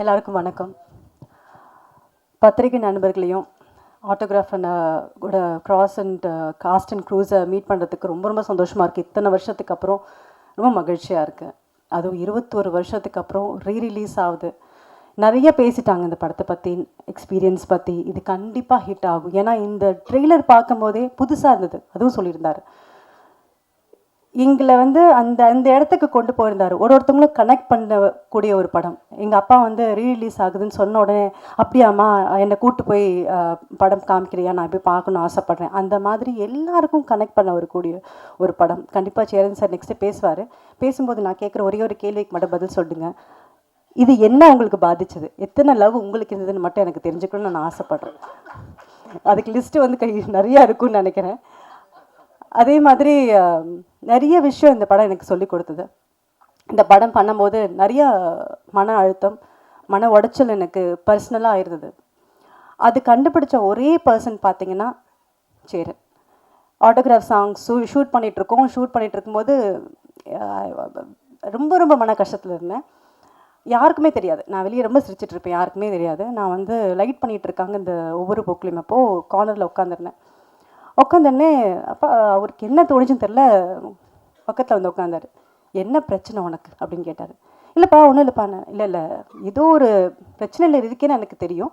எல்லாருக்கும் வணக்கம். பத்திரிகை நண்பர்களையும் ஆட்டோகிராஃப் கூட கிராஸ் அண்ட் காஸ்ட் அண்ட் க்ரூஸை மீட் பண்ணுறதுக்கு ரொம்ப ரொம்ப சந்தோஷமாக இருக்குது இத்தனை வருஷத்துக்கு அப்புறம் ரொம்ப மகிழ்ச்சியாக இருக்குது அதுவும் இருபத்தோரு வருஷத்துக்கு அப்புறம் ரீ ரிலீஸ் ஆகுது. நிறைய பேசிட்டாங்க இந்த படத்தை பற்றி எக்ஸ்பீரியன்ஸ் பற்றி இது கண்டிப்பாக ஹிட் ஆகும். ஏன்னா இந்த ட்ரெய்லர் பார்க்கும்போதே புதுசாக இருந்தது. அதுவும் சொல்லியிருந்தார். எங்களை வந்து அந்த அந்த இடத்துக்கு கொண்டு போயிருந்தார். ஒரு ஒருத்தவங்களும் கனெக்ட் பண்ணக்கூடிய ஒரு படம். எங்கள் அப்பா வந்து ரீரிலீஸ் ஆகுதுன்னு சொன்ன உடனே அப்படியாம்மா என்னை கூட்டு போய் படம் காமிக்கிறியா? நான் போய் பார்க்கணும்னு ஆசைப்பட்றேன். அந்த மாதிரி எல்லாருக்கும் கனெக்ட் பண்ண வரக்கூடிய ஒரு படம். கண்டிப்பாக சேரன் சார் நெக்ஸ்ட்டு பேசுவார். பேசும்போது நான் கேட்குற ஒரே ஒரு கேள்விக்கு மட்டும் பதில் சொல்லுங்க. இது என்ன உங்களுக்கு பாதிச்சது? எத்தனை லவ் உங்களுக்கு இருந்ததுன்னு மட்டும் எனக்கு தெரிஞ்சுக்கணும்னு நான் ஆசைப்பட்றேன். அதுக்கு லிஸ்ட்டு வந்து கை நிறையா இருக்கும்னு நினைக்கிறேன். அதே மாதிரி நிறைய விஷயம் இந்த படம் எனக்கு சொல்லி கொடுத்தது. இந்த படம் பண்ணும்போது நிறைய மன அழுத்தம் மன உடைச்சல் எனக்கு பர்சனலாக இருந்தது. அது கண்டுபிடிச்ச ஒரே பர்சன் பார்த்தீங்கன்னா சரி. ஆட்டோகிராஃப் சாங்ஸ் ஷூட் பண்ணிகிட்ருக்கோம் ஷூட் பண்ணிகிட்டு இருக்கும்போது ரொம்ப ரொம்ப மன கஷ்டத்தில் இருந்தேன். யாருக்குமே தெரியாது. நான் வெளியே ரொம்ப சிரிச்சிட்ருப்பேன் யாருக்குமே தெரியாது. நான் வந்து லைட் பண்ணிகிட்டு இருக்காங்க இந்த ஒவ்வொரு புக்லேயும் அப்போது கார்னரில் உட்காந்துருந்தேன் உட்காந்தோடனே அப்பா அவருக்கு என்ன தோணுச்சுன்னு தெரில பக்கத்தில் வந்து உட்காந்தாரு என்ன பிரச்சனை உனக்கு? அப்படின்னு கேட்டார். இல்லைப்பா ஒன்றும் இல்லைப்பா இல்லை இல்லை. ஏதோ ஒரு பிரச்சனையில் இருக்கேன்னு எனக்கு தெரியும்.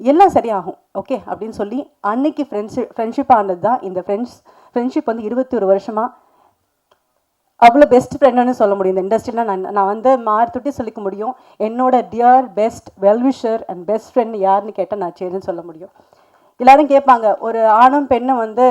எல்லாம் சரியாகும். ஓகே? அப்படின்னு சொல்லி அன்னைக்கு ஃப்ரெண்ட்ஷிப் ஃப்ரெண்ட்ஷிப் ஆனது தான் இந்த ஃப்ரெண்ட்ஸ் ஃப்ரெண்ட்ஷிப் வந்து இருபத்தி ஒரு வருஷமாக அவ்வளோ பெஸ்ட் ஃப்ரெண்டுன்னு சொல்ல முடியும். இந்த இண்டஸ்ட்ரியில் நான் நான் வந்து மாறுத்துட்டி சொல்லிக்க முடியும். என்னோட dear best well wisher and best friend யாருன்னு கேட்டால் நான் சரின்னு சொல்ல முடியும். எல்லாரும் கேட்பாங்க ஒரு ஆணும் பெண்ணும் வந்து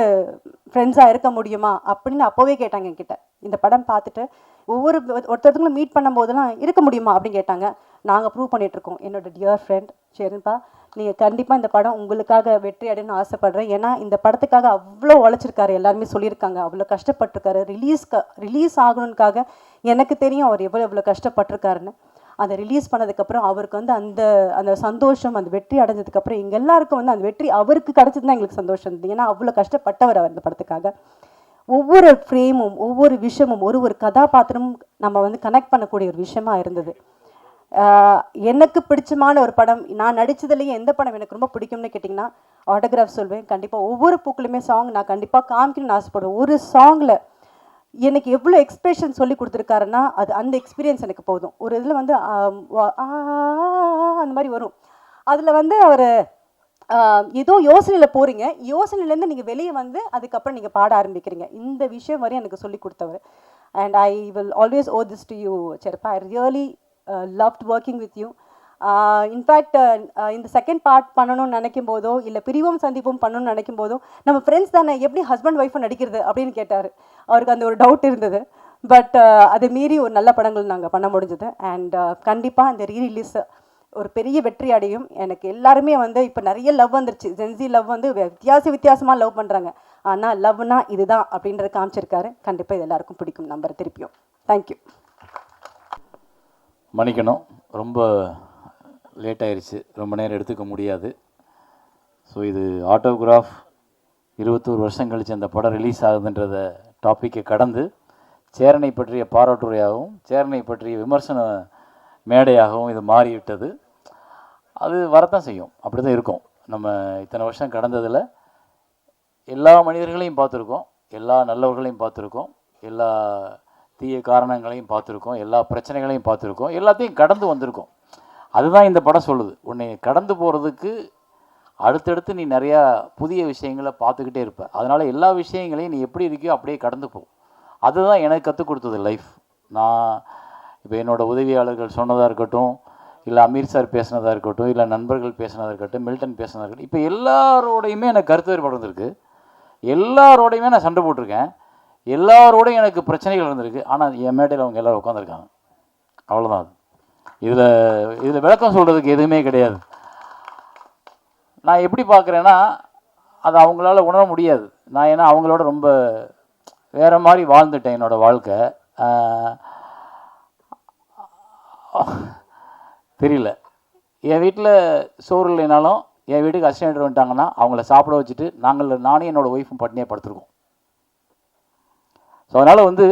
ஃப்ரெண்ட்ஸாக இருக்க முடியுமா? அப்படின்னு அப்போவே கேட்டாங்க என்கிட்ட. இந்த படம் பார்த்துட்டு ஒவ்வொரு ஒருத்தருக்கும் மீட் பண்ணும்போதெல்லாம் இருக்க முடியுமா? அப்படின்னு கேட்டாங்க. நாங்கள் ப்ரூவ் பண்ணிகிட்ருக்கோம் என்னோட டியர் ஃப்ரெண்ட் சரிப்பா நீங்கள் கண்டிப்பாக இந்த படம் உங்களுக்காக வெற்றி அடையணும்னு ஆசைப்பட்றேன். ஏன்னா இந்த படத்துக்காக அவ்வளோ உழைச்சிருக்காரு எல்லாருமே சொல்லியிருக்காங்க. அவ்வளோ கஷ்டப்பட்டிருக்காரு. ரிலீஸ்க்கு ரிலீஸ் ஆகணுன்னுக்காக எனக்கு தெரியும் அவர் எவ்வளோ எவ்வளோ கஷ்டப்பட்டிருக்காருன்னு. அதை ரிலீஸ் பண்ணதுக்கப்புறம் அவருக்கு வந்து அந்த அந்த சந்தோஷம் அந்த வெற்றி அடைஞ்சதுக்கப்புறம் எங்கள் எல்லாருக்கும் வந்து அந்த வெற்றி அவருக்கு கிடச்சது தான் எங்களுக்கு சந்தோஷம் இருந்தது. ஏன்னா அவ்வளோ கஷ்டப்பட்டவர் அவர் இந்த படத்துக்காக. ஒவ்வொரு ஃப்ரேமும் ஒவ்வொரு விஷயமும் ஒரு ஒரு கதாபாத்திரமும் நம்ம வந்து கனெக்ட் பண்ணக்கூடிய ஒரு விஷயமா இருந்தது. எனக்கு பிடிச்சமான ஒரு படம் நான் நடித்ததுலேயே எந்த படம் எனக்கு ரொம்ப பிடிக்கும்னு கேட்டிங்கன்னா ஆட்டோகிராஃப் சொல்வேன். கண்டிப்பாக ஒவ்வொரு பூக்களுமே சாங் நான் கண்டிப்பாக காமிக்கணும்னு ஆசைப்படுவேன். ஒரு சாங்கில் எனக்கு எவ்வளோ எக்ஸ்பிரஷன் சொல்லி கொடுத்துருக்காருன்னா அது அந்த எக்ஸ்பீரியன்ஸ் எனக்கு போதும். ஒரு இதில் வந்து அந்த மாதிரி வரும். அதில் வந்து அவர் ஏதோ யோசனையில் போகிறீங்க யோசனையிலேருந்து நீங்கள் வெளியே வந்து அதுக்கப்புறம் நீங்கள் பாட ஆரம்பிக்கிறீங்க. இந்த விஷயம் வரையும் எனக்கு சொல்லி கொடுத்தவர். And I will always owe this to you செருப்பா. I really loved working with you in fact இந்த செகண்ட் பார்ட் பண்ணணும்னு நினைக்கும் போதோ இல்லை பிரிவும் சந்திப்பும் பண்ணணும்னு நினைக்கும் போதோ நம்ம ஃப்ரெண்ட்ஸ் தானே எப்படி ஹஸ்பண்ட் ஒய்ஃபும் நடிக்கிறது அப்படின்னு கேட்டார். அவருக்கு அந்த ஒரு டவுட் இருந்தது. பட் அதை மீறி ஒரு நல்ல படங்கள் நாங்கள் பண்ண முடிஞ்சது. அண்ட் கண்டிப்பாக அந்த ரீ ரிலீஸ் ஒரு பெரிய வெற்றி அடையும். எனக்கு எல்லாருமே வந்து இப்போ நிறைய லவ் வந்துருச்சு. ஜென்சி லவ் வந்து வித்தியாச வித்தியாசமாக லவ் பண்ணுறாங்க ஆனால் லவ்னா இதுதான் அப்படின்றத காமிச்சிருக்காரு. கண்டிப்பாக இது எல்லாருக்கும் பிடிக்கும். நம்பர் திருப்பியும். தேங்க்யூ மன்னிக்கணும். ரொம்ப லேட் ஆயிடுச்சு ரொம்ப நேரம் எடுத்துக்க முடியாது. ஸோ இது ஆட்டோகிராஃப் இருபத்தோரு வருஷம் கழித்து அந்த படம் ரிலீஸ் ஆகுதுன்றத டாப்பிக்கை கடந்து சேரனை பற்றிய பாராட்டுரையாகவும் சேரனை பற்றிய விமர்சன மேடையாகவும் இது மாறிவிட்டது. அது வரத்தான் செய்யும். அப்படி தான் இருக்கும். நம்ம இத்தனை வருஷம் கடந்ததில் எல்லா மனிதர்களையும் பார்த்துருக்கோம். எல்லா நல்லவர்களையும் பார்த்துருக்கோம். எல்லா தீய காரணங்களையும் பார்த்துருக்கோம். எல்லா பிரச்சனைகளையும் பார்த்துருக்கோம். எல்லாத்தையும் கடந்து வந்திருக்கோம். அதுதான் இந்த படம் சொல்லுது. உன்னை கடந்து போகிறதுக்கு அடுத்தடுத்து நீ நிறையா புதிய விஷயங்களை பார்த்துக்கிட்டே இருப்ப. அதனால் எல்லா விஷயங்களையும் நீ எப்படி இருக்கியோ அப்படியே கடந்து போ. அதுதான் எனக்கு கற்றுக் கொடுத்தது லைஃப் நான் இப்போ என்னோடய உதவியாளர்கள் சொன்னதாக இருக்கட்டும் இல்லை அமீர் சார் பேசுனதாக இருக்கட்டும் இல்லை நண்பர்கள் பேசினதாக இருக்கட்டும் மில்டன் பேசுனதாக இருக்கட்டும் இப்போ எல்லாரோடையுமே எனக்கு கருத்து வேறுபாடு இருந்திருக்கு எல்லாரோடையுமே நான் சண்டை போட்டிருக்கேன். எல்லாரோடையும் எனக்கு பிரச்சனைகள் இருந்திருக்கு ஆனால் என் மேடையில் அவங்க எல்லோரும் உட்காந்துருக்காங்க அவ்வளோதான் அது. இதில் இதில் விளக்கம் சொல்கிறதுக்கு எதுவுமே கிடையாது. நான் எப்படி பார்க்குறேன்னா அது அவங்களால உணர முடியாது. நான் ஏன்னா அவங்களோட ரொம்ப வேறு மாதிரி வாழ்ந்துட்டேன் என்னோடய வாழ்க்கை. தெரியல. என் வீட்டில் சோறு இல்லைனாலும் என் வீட்டுக்கு அசிஸ்டன்ட் வந்துட்டாங்கன்னா அவங்கள சாப்பிட வச்சுட்டு நாங்கள் நானும் என்னோடய ஒய்ஃபும் பட்னியாக படுத்துருக்கோம். ஸோ அதனால் வந்து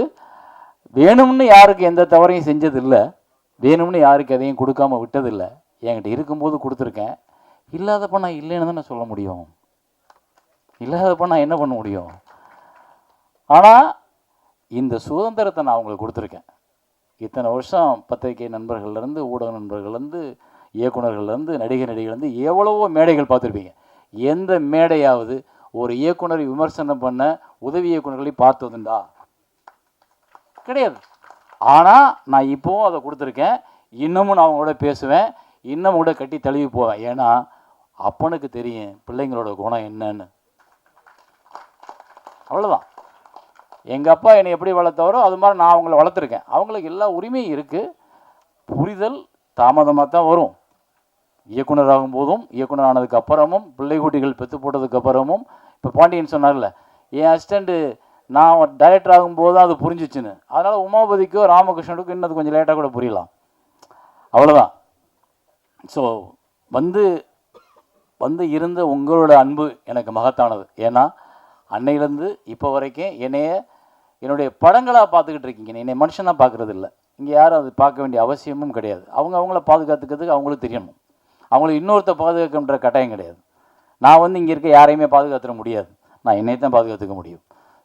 வேணும்னு யாருக்கு எந்த தவறையும் செஞ்சதில்லை. வேணும்னு யாருக்கு எதையும் கொடுக்காம விட்டதில்லை. என்கிட்ட இருக்கும்போது கொடுத்துருக்கேன். இல்லாதப்ப நான் இல்லைன்னு தானே சொல்ல முடியும். இல்லாதப்ப நான் என்ன பண்ண முடியும்? ஆனால் இந்த சுதந்திரத்தை நான் அவங்களுக்கு கொடுத்துருக்கேன். இத்தனை வருஷம் பத்திரிகை நண்பர்கள்லேருந்து ஊடக நண்பர்கள்லேருந்து இயக்குனர்கள்லேருந்து நடிகர் நடிகர்லேருந்து எவ்வளவோ மேடைகள் பார்த்துருப்பீங்க. எந்த மேடையாவது ஒரு இயக்குனரை விமர்சனம் பண்ண உதவி இயக்குனர்களை பார்த்ததுண்டா? கிடையாது. ஆனால் நான் இப்போவும் அதை கொடுத்துருக்கேன். இன்னமும் நான் அவங்களோட பேசுவேன். இன்னமும் கூட கட்டி தழுவி போவேன். ஏன்னா அப்பனுக்கு தெரியும் பிள்ளைங்களோட குணம் என்னன்னு. அவ்வளோதான் எங்கள் அப்பா என்னை எப்படி வளர்த்தவரோ அது மாதிரி நான் அவங்கள வளர்த்துருக்கேன். அவங்களுக்கு எல்லா உரிமையும் இருக்குது புரிதல் தாமதமாக தான் வரும். இயக்குனர் ஆகும்போதும் இயக்குனர் ஆனதுக்கு அப்புறமும் பிள்ளை குட்டிகள் பெற்று போட்டதுக்கு அப்புறமும் இப்போ பாண்டியன் சொன்னார்ல என் அசிஸ்டண்ட்டு நான் டைரக்டர் ஆகும்போது தான் அது புரிஞ்சிச்சுன்னு. அதனால் உமாபதிக்கோ ராமகிருஷ்ணனுக்கும் இன்னும் அது கொஞ்சம் லேட்டாக கூட புரியலாம். அவ்வளோதான் ஸோ வந்து வந்து இருந்த உங்களோட அன்பு எனக்கு மகத்தானது. ஏன்னா அன்னையிலேருந்து இப்போ வரைக்கும் என்னைய என்னுடைய படங்களாக பார்த்துக்கிட்டு இருக்கீங்க. என்னை மனுஷனாக பார்க்குறது இல்லை இங்கே யாரும் அது பார்க்க வேண்டிய அவசியமும் கிடையாது. அவங்க அவங்கள பாதுகாத்துக்கிறதுக்கு அவங்களுக்கு தெரியணும். அவங்கள இன்னொருத்த பாதுகாக்கின்ற கட்டாயம் கிடையாது. நான் வந்து இங்கே இருக்க யாரையுமே பாதுகாத்துட முடியாது. நான் என்னை தான் பாதுகாத்துக்க முடியும்.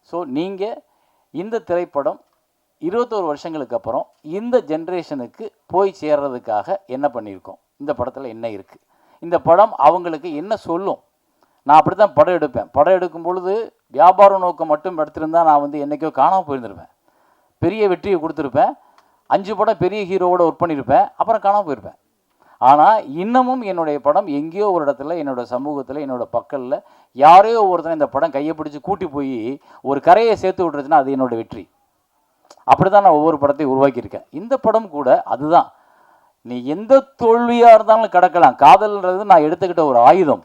ஸோ நீங்கள் இந்த திரைப்படம் இருபத்தோரு வருஷங்களுக்கு அப்புறம் இந்த ஜென்ரேஷனுக்கு போய் சேர்றதுக்காக என்ன பண்ணியிருக்கோம்? இந்த படத்தில் என்ன இருக்குது இந்த படம் அவங்களுக்கு என்ன சொல்லும்? நான் அப்படி தான் படம் எடுப்பேன். படம் எடுக்கும் பொழுது வியாபார நோக்கம் மட்டும் எடுத்திருந்தா நான் வந்து என்றைக்கோ காணாமல் போயிருந்திருப்பேன். பெரிய வெற்றியை கொடுத்துருப்பேன். அஞ்சு படம் பெரிய ஹீரோவோட ஒர்க் பண்ணியிருப்பேன். அப்புறம் காணாமல் போயிருப்பேன். ஆனால் இன்னமும் என்னுடைய படம் எங்கேயோ ஒரு இடத்துல என்னோடய சமூகத்தில் என்னோட பக்கத்தில் யாரையோ ஒவ்வொருத்தரும் இந்த படம் கையை பிடிச்சி கூட்டி போய் ஒரு கரையை சேர்த்து விட்டுருச்சுன்னா அது என்னோட வெற்றி. அப்படி தான் நான் ஒவ்வொரு படத்தையும் உருவாக்கியிருக்கேன். இந்த படம் கூட அதுதான். நீ எந்த தோல்வியாக இருந்தாலும் கிடக்கலாம். காதல்ன்றது நான் எடுத்துக்கிட்ட ஒரு ஆயுதம்.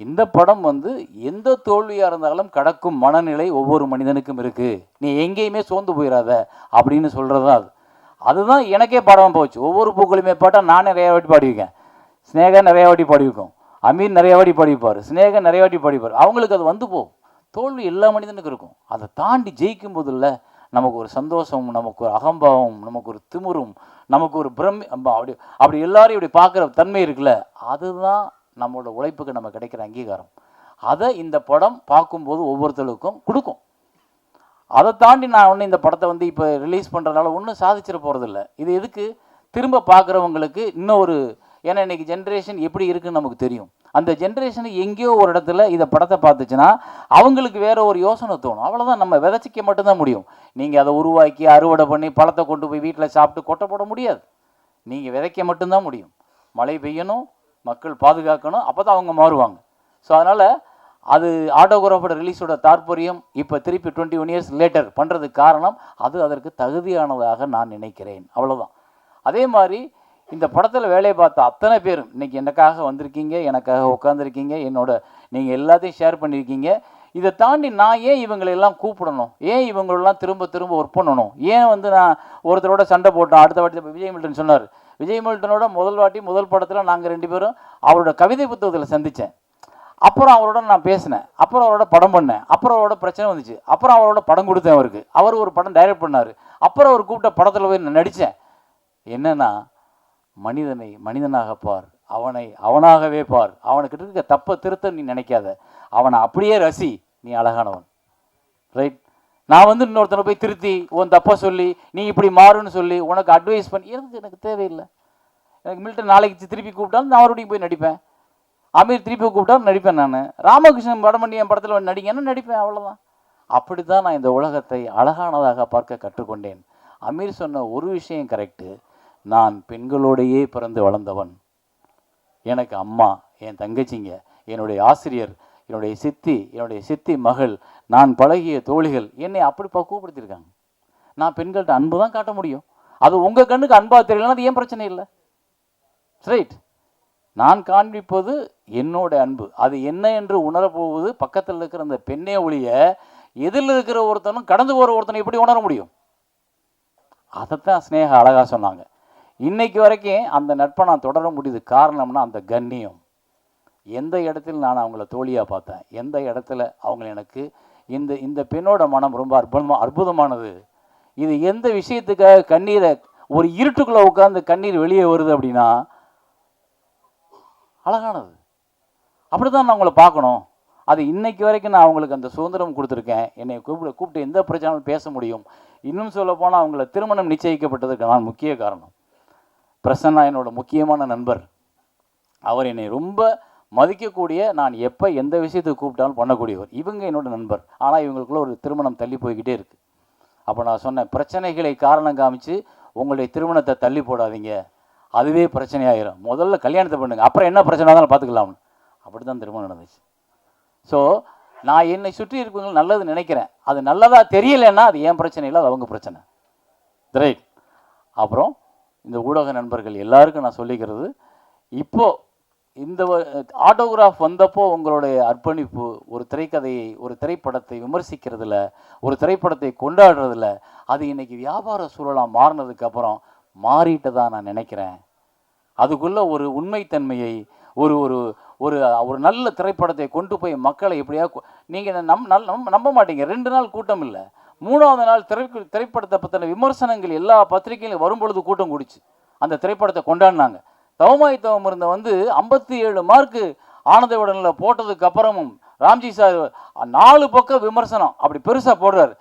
இந்த படம் வந்து எந்த தோல்வியாக இருந்தாலும் கடக்கும் மனநிலை ஒவ்வொரு மனிதனுக்கும் இருக்குது நீ எங்கேயுமே சோர்ந்து போயிடாத அப்படின்னு சொல்கிறது தான் அது. அதுதான் எனக்கே பாடமாக போச்சு. ஒவ்வொரு பூக்களுமே பாட்டால் நான் நிறைய வாட்டி பாடியிருக்கேன். ஸ்னேகா நிறைய வாட்டி பாடியிருக்கோம். அமீர் நிறைய வாட்டி பாடிப்பார் ஸ்னேகா நிறைய வாட்டி பாடிப்பார் அவங்களுக்கு அது வந்து போகும். தோல்வி எல்லா மனிதனுக்கும் இருக்கும். அதை தாண்டி ஜெயிக்கும் போதில் நமக்கு ஒரு சந்தோஷம் நமக்கு ஒரு அகம்பாவம் நமக்கு ஒரு திமுறும் நமக்கு ஒரு பிரம்மி அப்படி அப்படி எல்லாரையும் இப்படி பார்க்குற தன்மை இருக்குல்ல அதுதான் நம்மளோட உழைப்புக்கு நம்ம கிடைக்கிற அங்கீகாரம். அதை இந்த படம் பார்க்கும்போது ஒவ்வொருத்தருக்கும் கொடுக்கும். அதை தாண்டி நான் ஒன்றும் இந்த படத்தை வந்து இப்போ ரிலீஸ் பண்ணுறதுனால ஒன்றும் சாதிச்சிட போகிறதில்ல இது எதுக்கு? திரும்ப பார்க்குறவங்களுக்கு இன்னும் ஒரு ஏன்னா இன்றைக்கி ஜென்ரேஷன் எப்படி இருக்குன்னு நமக்கு தெரியும். அந்த ஜென்ரேஷன் எங்கேயோ ஒரு இடத்துல இதை படத்தை பார்த்துச்சுன்னா அவங்களுக்கு வேற ஒரு யோசனை தோணும். அவ்வளோதான் நம்ம விதைச்சிக்க மட்டும்தான் முடியும். நீங்கள் அதை உருவாக்கி அறுவடை பண்ணி பழத்தை கொண்டு போய் வீட்டில் சாப்பிட்டு கொட்டை போட முடியாது. நீங்கள் விதைக்க மட்டும்தான் முடியும். மழை பெய்யணும் மக்கள் பாதுகாக்கணும் அப்போ தான் அவங்க மாறுவாங்க. ஸோ அதனால் அது ஆட்டோகிராஃபோட ரிலீஸோட தாற்பயம் இப்போ திருப்பி டுவெண்ட்டி ஒன் இயர்ஸ் லேட்டர் பண்ணுறதுக்கு காரணம் அது அதற்கு தகுதியானதாக நான் நினைக்கிறேன். அவ்வளோதான் அதே மாதிரி இந்த படத்தில் வேலையை பார்த்த அத்தனை பேரும் இன்னைக்கு எனக்காக வந்திருக்கீங்க எனக்காக உட்காந்துருக்கீங்க என்னோட நீங்கள் எல்லாத்தையும் ஷேர் பண்ணியிருக்கீங்க இதை தாண்டி நான் ஏன் இவங்களை எல்லாம் கூப்பிடணும்? ஏன் இவங்களெல்லாம் திரும்ப திரும்ப ஒர்க் பண்ணணும்? ஏன் வந்து நான் ஒருத்தரோட சண்டை போட்டோம் அடுத்த வாட்டி விஜய் மில்டன் சொன்னார். விஜய் மில்டனோட முதல் வாட்டி முதல் படத்தில் நாங்கள் ரெண்டு பேரும் அவரோட கவிதை புத்தகத்தில் சந்தித்தேன் அப்புறம் அவரோட நான் பேசினேன். அப்புறம் அவரோட படம் பண்ணேன். அப்புறம் அவரோட பிரச்சனை வந்துச்சு. அப்புறம் அவரோட படம் கொடுத்தேன் அவருக்கு. அவர் ஒரு படம் டைரக்ட் பண்ணார். அப்புறம் அவர் கூப்பிட்ட படத்தில் போய் நான் நடித்தேன் என்னென்னா மனிதனை மனிதனாக பார். அவனை அவனாகவே பார். அவனுக்கிட்ட இருக்க தப்பை திருத்த நீ நினைக்காத. அவனை அப்படியே ரசி. நீ அழகானவன். ரைட் நான் வந்து இன்னொருத்தனை போய் திருத்தி உன் தப்பை சொல்லி நீ இப்படி மாறுன்னு சொல்லி உனக்கு அட்வைஸ் பண்ணி எனக்கு எனக்கு தேவையில்லை. எனக்கு மில்டன் நாளைக்கு திருப்பி கூப்பிட்டாலும் நான் மறுபடியும் போய் நடிப்பேன். அமீர் திருப்பி கூப்பிட்டா நடிப்பேன் நான். ராமகிருஷ்ணன் படம் பண்ணி என் படத்தில் நடிங்கன்னா நடிப்பேன் அவ்வளோதான் அப்படி தான் நான் இந்த உலகத்தை அழகானதாக பார்க்க கற்றுக்கொண்டேன். அமீர் சொன்ன ஒரு விஷயம் கரெக்டு நான் பெண்களோடையே பிறந்து வளர்ந்தவன். எனக்கு அம்மா என் தங்கச்சிங்க என்னுடைய ஆசிரியர் என்னுடைய சித்தி என்னுடைய சித்தி மகள் நான் பழகிய தோழிகள் என்னை அப்படி பக்குவப்படுத்தியிருக்காங்க நான் பெண்கள்கிட்ட அன்பு தான் காட்ட முடியும். அது உங்கள் கண்ணுக்கு அன்பாக தெரியலன்னா அது ஏன் பிரச்சனை இல்லை? ரைட் நான் காண்பிப்பது என்னோட அன்பு. அது என்ன என்று உணரப்போவது பக்கத்தில் இருக்கிற அந்த பெண்ணே ஒழிய எதிரில் இருக்கிற ஒருத்தனும் கடந்து போகிற ஒருத்தனை எப்படி உணர முடியும்? அதைத்தான் ஸ்னேகா அழகாக சொன்னாங்க. இன்னைக்கு வரைக்கும் அந்த நட்பை நான் தொடர முடியுது காரணம்னா அந்த கண்ணியம். எந்த இடத்தில் நான் அவங்கள தோழியாக பார்த்தேன்? எந்த இடத்துல அவங்க எனக்கு இந்த இந்த பெண்ணோட மனம் ரொம்ப அற்புதமாக அற்புதமானது? இது எந்த விஷயத்துக்காக கண்ணீரை ஒரு இருட்டுக்குள்ளே உட்காந்து கண்ணீர் வெளியே வருது அப்படின்னா அழகானது. அப்படி தான் நான் உங்களை பார்க்கணும். அது இன்னைக்கு வரைக்கும் நான் அவங்களுக்கு அந்த சுதந்திரம் கொடுத்துருக்கேன். என்னை கூப்பிட கூப்பிட்டு எந்த பிரச்சனையும் பேச முடியும். இன்னும் சொல்ல போனால் அவங்கள திருமணம் நிச்சயிக்கப்பட்டதுக்கு நான் முக்கிய காரணம். பிரசன்னா என்னோட முக்கியமான நண்பர். அவர் என்னை ரொம்ப மதிக்கக்கூடிய நான் எப்போ எந்த விஷயத்துக்கு கூப்பிட்டாலும் பண்ணக்கூடியவர். இவங்க என்னோட நண்பர். ஆனால் இவங்களுக்குள்ள ஒரு திருமணம் தள்ளி போய்கிட்டே இருக்குது அப்போ நான் சொன்னேன் பிரச்சனைகளை காரணம் காமிச்சு உங்களுடைய திருமணத்தை தள்ளி போடாதீங்க. அதுவே பிரச்சனையாயிரும். முதல்ல கல்யாணத்தை பண்ணுங்க. அப்புறம் என்ன பிரச்சனை இருந்தாலும் பார்த்துக்கலாம்னு அப்படி தான் திருமணம் நடந்துச்சு. ஸோ நான் என்னை சுற்றி இருக்கவங்க நல்லது நினைக்கிறேன். அது நல்லதாக தெரியலைன்னா அது என் பிரச்சனை இல்லை அது அவங்க பிரச்சனை. ரைட் அப்புறம் இந்த ஊடக நண்பர்கள் எல்லாருக்கும் நான் சொல்லிக்கிறது இப்போது இந்த ஆட்டோகிராஃப் வந்தப்போ உங்களுடைய அர்ப்பணிப்பு ஒரு திரைக்கதையை ஒரு திரைப்படத்தை விமர்சிக்கிறதுல ஒரு திரைப்படத்தை கொண்டாடுறதுல அது இன்றைக்கி வியாபார சூழலாக மாறினதுக்கப்புறம் மாறிட்டதாக நான் நினைக்கிறேன். அதுக்குள்ளே ஒரு உண்மைத்தன்மையை ஒரு ஒரு ஒரு ஒரு நல்ல திரைப்படத்தை கொண்டு போய் மக்களை எப்படியா நீங்கள் நம் நல் நம்ப- நம்ப மாட்டீங்க. ரெண்டு நாள் கூட்டம் இல்லை. மூணாவது நாள் திரை திரைப்படத்தை பற்றின விமர்சனங்கள் எல்லா பத்திரிகையிலும் வரும்பொழுது கூட்டம் கூடிச்சு. அந்த திரைப்படத்தை கொண்டாடினாங்க. தவமாய் தவம் இருந்த வந்து ஐம்பத்தி ஏழு மார்க்கு ஆனந்த உடனில் போட்டதுக்கு அப்புறமும் ராம்ஜி சார் நாலு பக்கம் விமர்சனம். அப்படி பெருசாக போடுறாரு.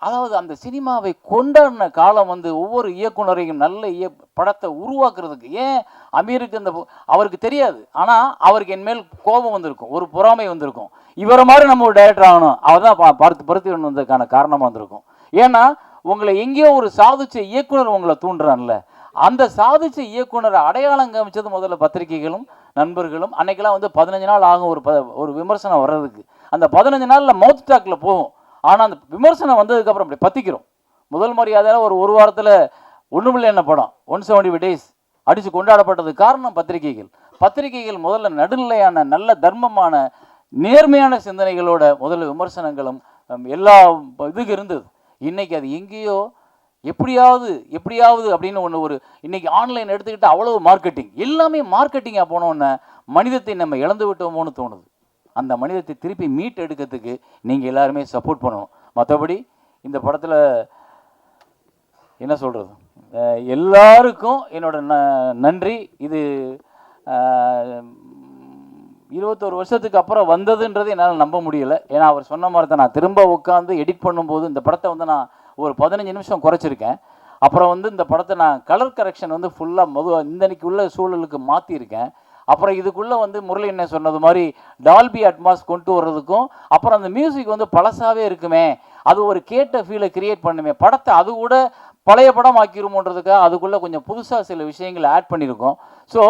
அதாவது அந்த சினிமாவை கொண்டாடின காலம் வந்து ஒவ்வொரு இயக்குனரையும் நல்ல இய படத்தை உருவாக்குறதுக்கு. ஏன்? அமீருக்கு அந்த அவருக்கு தெரியாது. ஆனால் அவருக்கு என் மேல் கோபம் வந்திருக்கும். ஒரு பொறாமை வந்திருக்கும். இவரை மாதிரி நம்ம ஒரு டைரக்டர் ஆகணும். அவர் தான் பா- பார்த்து பருத்தி வந்ததுக்கான காரணமாக வந்திருக்கும். ஏன்னா உங்களை எங்கேயோ ஒரு சாதிச்ச இயக்குனர் உங்களை தூண்டுறான்ல. அந்த சாதிச்ச இயக்குனரை அடையாளம் காமிச்சது முதல்ல பத்திரிகைகளும் நண்பர்களும். அன்னைக்கெல்லாம் வந்து பதினஞ்சு நாள் ஆகும் ஒரு ப ஒரு விமர்சனம் வர்றதுக்கு. அந்த பதினஞ்சு நாளில் மவுத் டாக்கில் போகும். ஆனால் அந்த விமர்சனம் வந்ததுக்கப்புறம் அப்படி பற்றிக்கிறோம் முதல் மரியாதையில் ஒரு ஒரு வாரத்தில் ஒன்றுமில்லை என்ன படம்? ஒன் செவன்டி டேஸ் அடித்து கொண்டாடப்பட்டது காரணம் பத்திரிகைகள். பத்திரிகைகள் முதல்ல நடுநிலையான நல்ல தர்மமான நேர்மையான சிந்தனைகளோட முதல்ல விமர்சனங்களும் எல்லா இதுக்கு இருந்தது. இன்றைக்கி அது எங்கேயோ எப்படியாவது எப்படியாவது அப்படின்னு ஒன்று ஒரு இன்றைக்கி ஆன்லைன் எடுத்துக்கிட்டு அவ்வளவு மார்க்கெட்டிங் எல்லாமே மார்க்கெட்டிங்காக போனோன்னே மனிதத்தை நம்ம இழந்து விட்டோமோன்னு தோணுது. அந்த மனிதத்தை திருப்பி மீட் எடுக்கிறதுக்கு நீங்கள் எல்லாருமே சப்போர்ட் பண்ணணும். மற்றபடி இந்த படத்தில் என்ன சொல்கிறது எல்லாருக்கும் என்னோட ந நன்றி. இது இருபத்தோரு வருஷத்துக்கு அப்புறம் வந்ததுன்றது என்னால் நம்ப முடியல. ஏன்னா அவர் சொன்ன மாதிரி தான் நான் திரும்ப உட்காந்து எடிட் பண்ணும்போது இந்த படத்தை வந்து நான் ஒரு பதினஞ்சு நிமிஷம் குறைச்சிருக்கேன். அப்புறம் வந்து இந்த படத்தை நான் கலர் கரெக்ஷன் வந்து ஃபுல்லாக மது இந்தன்னைக்கு உள்ள சூழலுக்கு மாற்றிருக்கேன் அப்புறம் இதுக்குள்ளே வந்து முரளி என்ன சொன்னது மாதிரி டால்பி அட்மாஸ் கொண்டு வர்றதுக்கும் அப்புறம் அந்த மியூசிக் வந்து பழசாகவே இருக்குமே. அது ஒரு கேட்ட ஃபீலை கிரியேட் பண்ணுமே. படத்தை அது கூட பழைய படம் ஆக்கிருமோன்றதுக்காக அதுக்குள்ளே கொஞ்சம் புதுசாக சில விஷயங்களை ஆட் பண்ணியிருக்கோம் ஸோ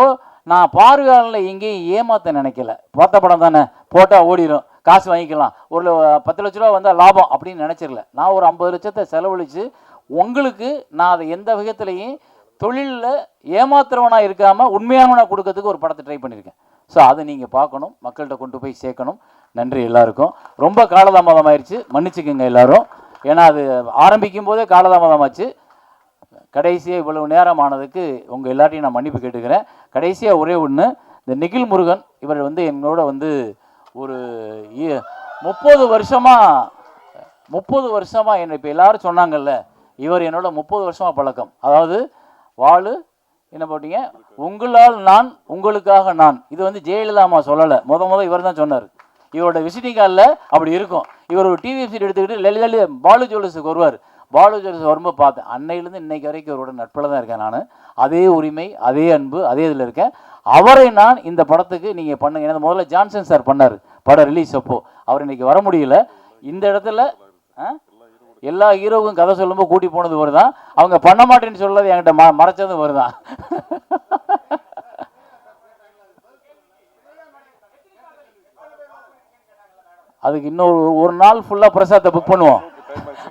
நான் பார்வையாளர்களை எங்கேயும் ஏமாத்த நினைக்கல. பார்த்த படம் தானே? போட்டால் ஓடிடும் காசு வாங்கிக்கலாம். ஒரு பத்து லட்ச ரூபா வந்தால் லாபம் அப்படின்னு நினச்சிடல. நான் ஒரு ஐம்பது லட்சத்தை செலவழித்து உங்களுக்கு நான் அதை எந்த விதத்துலையும் தொழிலில் ஏமாத்துறவனாக இருக்காமல் உண்மையானவனாக கொடுக்கறதுக்கு ஒரு படத்தை ட்ரை பண்ணியிருக்கேன் ஸோ அதை நீங்கள் பார்க்கணும் மக்கள்கிட்ட கொண்டு போய் சேர்க்கணும். நன்றி எல்லாருக்கும். ரொம்ப காலதாமதம் ஆயிடுச்சு மன்னிச்சுக்குங்க எல்லாரும். ஏன்னா அது ஆரம்பிக்கும் போதே காலதாமதமாச்சு. கடைசியாக இவ்வளவு நேரம் ஆனதுக்கு உங்கள் எல்லார்ட்டையும் நான் மன்னிப்பு கேட்டுக்கிறேன். கடைசியாக ஒரே ஒன்று இந்த நிகில் முருகன் இவர் வந்து என்னோட வந்து ஒரு முப்பது வருஷமாக முப்பது வருஷமாக என்னை இப்போ எல்லோரும் சொன்னாங்கல்ல இவர் என்னோட முப்பது வருஷமாக பழக்கம். அதாவது வாழு என்ன போட்டீங்க? உங்களால் நான் உங்களுக்காக நான். இது வந்து ஜெயலலிதா அம்மா சொல்லலை. முத முத இவர் தான் சொன்னார். இவரோட விசிட்டிங் கார்டில் அப்படி இருக்கும். இவர் ஒரு டிவி சீட் எடுத்துக்கிட்டு லலி பாலு ஜுவல்லர்ஸுக்கு வருவார். பாலு ஜுவல்லர்ஸ் வரும்போது பார்த்தேன். அன்னையிலேருந்து இன்னைக்கு வரைக்கும் இவரோட நட்பில் தான் இருக்கேன் நான். அதே உரிமை அதே அன்பு அதே இதில் இருக்கேன். அவரை நான் இந்த படத்துக்கு நீங்கள் பண்ணுங்க. எனக்கு முதல்ல ஜான்சன் சார் பண்ணார். படம் ரிலீஸ் அப்போ. அவர் இன்னைக்கு வர முடியல. இந்த இடத்துல ஆ? எல்லா ஹீரோவுக்கும் கதை சொல்லும்போது கூட்டி போனது வருதான் அவங்க பண்ண மாட்டேன்னு சொல்லது என்கிட்ட ம மறைச்சதும் வருதான் அதுக்கு இன்னொரு ஒரு நாள் ஃபுல்லாக பிரசாத்தை புக் பண்ணுவோம்.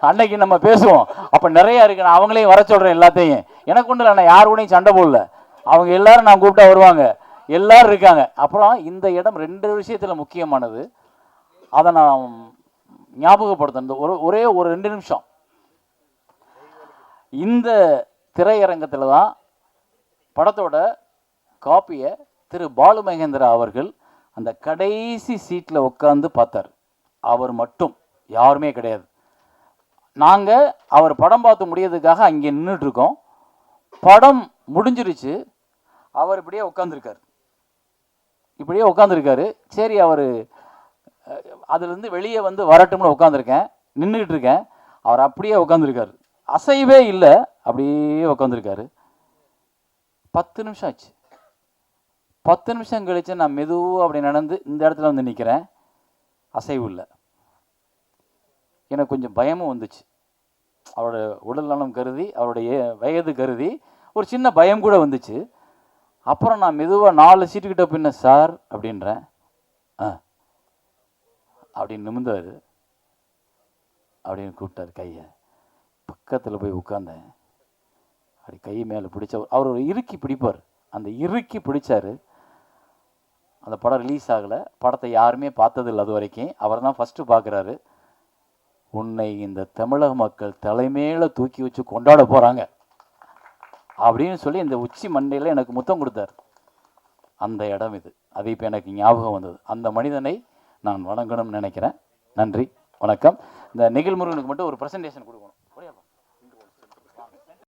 அன்னைக்கு நம்ம பேசுவோம். அப்போ நிறையா இருக்கு. நான் அவங்களையும் வர சொல்கிறேன் எல்லாத்தையும். எனக்கு ஒன்றும் இல்லை நான் யார் கூடயும் சண்டை போடல. அவங்க எல்லாரும் நான் கூப்பிட்டா வருவாங்க. எல்லாரும் இருக்காங்க. அப்புறம் இந்த இடம் ரெண்டு விஷயத்தில் முக்கியமானது. அதை நான் ஞாபகப்படுத்தணும் இந்த ஒரு ஒரே ஒரு ரெண்டு நிமிஷம். இந்த திரையரங்கத்தில் தான் படத்தோட காப்பியை திரு பாலு மகேந்திரா அவர்கள் அந்த கடைசி சீட்டில் உட்காந்து பார்த்தார். அவர் மட்டும் யாருமே கிடையாது. நாங்கள் அவர் படம் பார்த்து முடியறதுக்காக அங்கே நின்றுட்டுருக்கோம் படம் முடிஞ்சிருச்சு. அவர் இப்படியே உட்காந்துருக்காரு இப்படியே உட்காந்துருக்காரு சரி அவர் அதுலேருந்து வெளியே வந்து வரட்டும்னு உட்காந்துருக்கேன். நின்றுக்கிட்டு இருக்கேன் அவர் அப்படியே உட்காந்துருக்காரு. அசைவே இல்லை. அப்படியே உட்காந்துருக்காரு. பத்து நிமிஷம் ஆச்சு. பத்து நிமிஷம் கழித்து நான் மெதுவாக அப்படி நடந்து இந்த இடத்துல வந்து நிற்கிறேன் அசைவு இல்லை. எனக்கு கொஞ்சம் பயமும் வந்துச்சு. அவரோட உடல் நலம் கருதி அவருடைய வயது கருதி ஒரு சின்ன பயம் கூட வந்துச்சு. அப்புறம் நான் மெதுவாக நாலு சீட்டுக்கிட்ட பின்ன சார் அப்படின்றேன். அப்படின்னு நிமிந்தார் அப்படின்னு கூப்பிட்டாரு கையை. பக்கத்தில் போய் உட்காந்தேன் அப்படி கை மேலே பிடிச்ச அவர் ஒரு இறுக்கி பிடிப்பார். அந்த இறுக்கி பிடிச்சாரு. அந்த படம் ரிலீஸ் ஆகலை. படத்தை யாருமே பார்த்ததில்லை அது வரைக்கும். அவர் தான் ஃபஸ்ட்டு பார்க்குறாரு உன்னை இந்த தமிழக மக்கள் தலைமையில தூக்கி வச்சு கொண்டாட போகிறாங்க அப்படின்னு சொல்லி இந்த உச்சி மண்டையில் எனக்கு முத்தம் கொடுத்தார். அந்த இடம் இது. அது இப்போ எனக்கு ஞாபகம் வந்தது. அந்த மனிதனை நான் வணங்கணும்னு நினைக்கிறேன். நன்றி. வணக்கம். இந்த நிகழ்முருகனுக்கு மட்டும் ஒரு ப்ரெசன்டேஷன் கொடுக்கணும்.